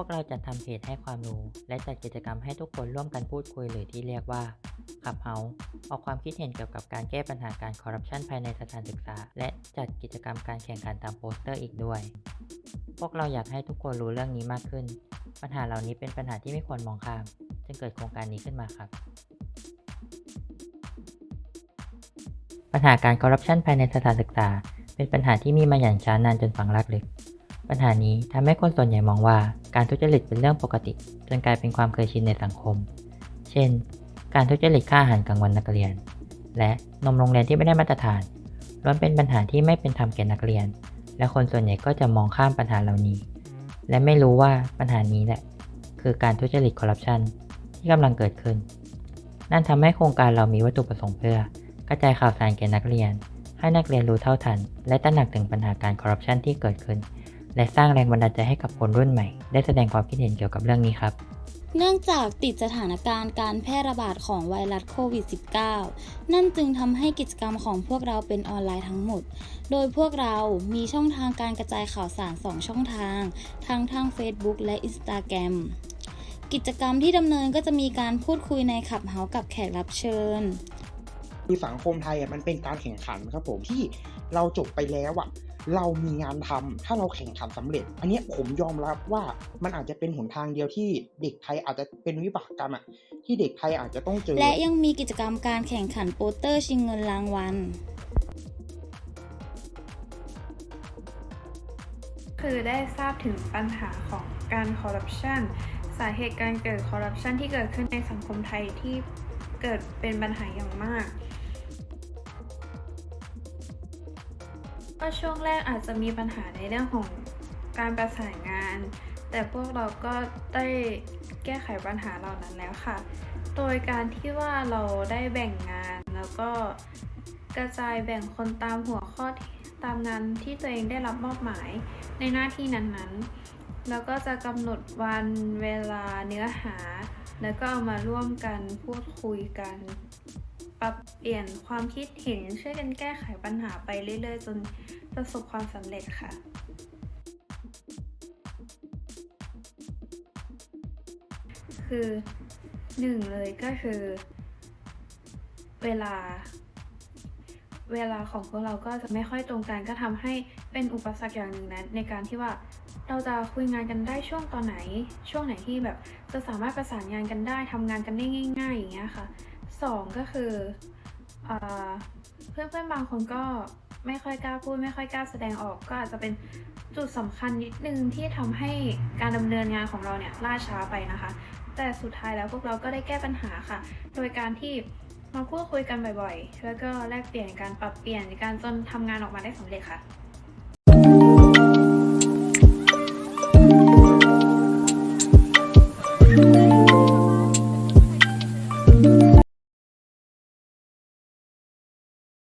วกเราจะทำเพจให้ความรู้ และจัดกิจกรรมให้ทุกคนร่วมกันพูดคุยหรือที่เรียกว่าขับเฮาออกความคิดเห็นเกี่ยวกับการแก้ปัญหาการคอร์รัปชันภายในสถานศึกษา และจัดกิจกรรมการแข่งขันตามโปสเตอร์อีกด้วย พวกเราอยากให้ทุกคนรู้เรื่องนี้มากขึ้น ปัญหาเหล่านี้เป็นปัญหาที่ไม่ควรมองข้าม จึงเกิดโครงการนี้ขึ้นมาครับ ปัญหาการคอร์รัปชันภายในสถานศึกษา เป็นปัญหาที่มีมาอย่างช้านานจนฝังรากลึก ปัญหานี้ทำให้คนส่วนใหญ่มองว่าการทุจริตเป็นเรื่องปกติ จนกลายเป็นความเคยชินในสังคม เช่น การทุจริตค่าอาหารกลางวันนักเรียน และนมโรงเรียนที่ไม่ได้มาตรฐานล้วนเป็นปัญหาที่ไม่เป็นธรรมแก่นักเรียน และคนส่วนใหญ่ก็จะมองข้ามปัญหาเหล่านี้ และไม่รู้ว่าปัญหานี้แหละ คือการทุจริตคอร์รัปชันที่กำลังเกิดขึ้น นั่นทำให้โครงการเรามีวัตถุประสงค์เพื่อกระจายข่าวสารแก่นักเรียน ให้นักเรียนรู้เท่าทัน และตระหนักถึงปัญหาการคอร์รัปชันที่เกิดขึ้น และสร้างแรงบันดาลใจให้กับคนรุ่นใหม่ ได้แสดงความคิดเห็นเกี่ยวกับเรื่องนี้ครับ เนื่องจากติดสถานการณ์การแพร่ระบาดของไวรัสโควิด -19 นั่นจึงทำให้กิจกรรมของพวกเราเป็นออนไลน์ทั้งหมด โดยพวกเรามีช่องทางการกระจายข่าวสาร 2 ช่องทาง ทั้งทาง Facebook และ Instagram กิจกรรมที่ดำเนินก็จะมีการพูดคุยในขับเฮากับแขกรับเชิญ คือสังคมไทยอะมันเป็นการแข่งขันครับผมที่เราจบไปแล้วอะ เรามีงานทำถ้าเราแข่งขันสำเร็จ อันเนี้ยผมยอมรับว่ามันอาจจะเป็นหนทางเดียวที่เด็กไทยอาจจะเป็นวิบากกรรมอะที่เด็กไทยอาจจะต้องเจอ และยังมีกิจกรรมการแข่งขันโปสเตอร์ชิงเงินรางวัลคือได้ทราบถึงปัญหาของการคอร์รัปชันสาเหตุการเกิดคอร์รัปชันที่เกิดขึ้นในสังคมไทยที่เกิดเป็นปัญหาอย่างมาก ก็ช่วงแรกอาจจะมีปัญหาในเรื่องของการประสานงาน แต่พวกเราก็ได้แก้ไขปัญหาเหล่านั้นแล้วค่ะ โดยการที่ว่าเราได้แบ่งงานแล้วก็กระจายแบ่งคนตามหัวข้อตามงานที่ตัวเองได้รับมอบหมายในหน้าที่นั้นๆ แล้วก็จะกำหนดวันเวลาเนื้อหา แล้วก็เอามาร่วมกันพูดคุยกัน ปรับเปลี่ยนความคิดเห็นช่วยกันแก้ไขปัญหาไปเรื่อยๆ จนประสบความสำเร็จค่ะคือหนึ่งเลยก็คือ เวลา เวลาของพวกเราก็จะไม่ค่อยตรงกันก็ทำให้เป็นอุปสรรคอย่างหนึ่งนะในการที่ว่าเราจะคุยงานกันได้ช่วงตอนไหน ช่วงไหนที่แบบจะสามารถประสานงานกันได้ทำงานกันได้ง่าย ๆ อย่างเงี้ยค่ะ สองก็คืออาเพื่อนๆบางคนก็ไม่ค่อยกล้าพูดไม่ค่อยกล้าแสดงออกก็อาจจะเป็นจุดสำคัญนิดนึงที่ทำให้การดำเนินงานของเราเนี่ยล่าช้าไปนะคะ แต่สุดท้ายแล้วพวกเราก็ได้แก้ปัญหาค่ะ โดยการที่มาพูดคุยกันบ่อยๆ แล้วก็แลกเปลี่ยนการปรับเปลี่ยนการจนทำงานออกมาได้สำเร็จค่ะ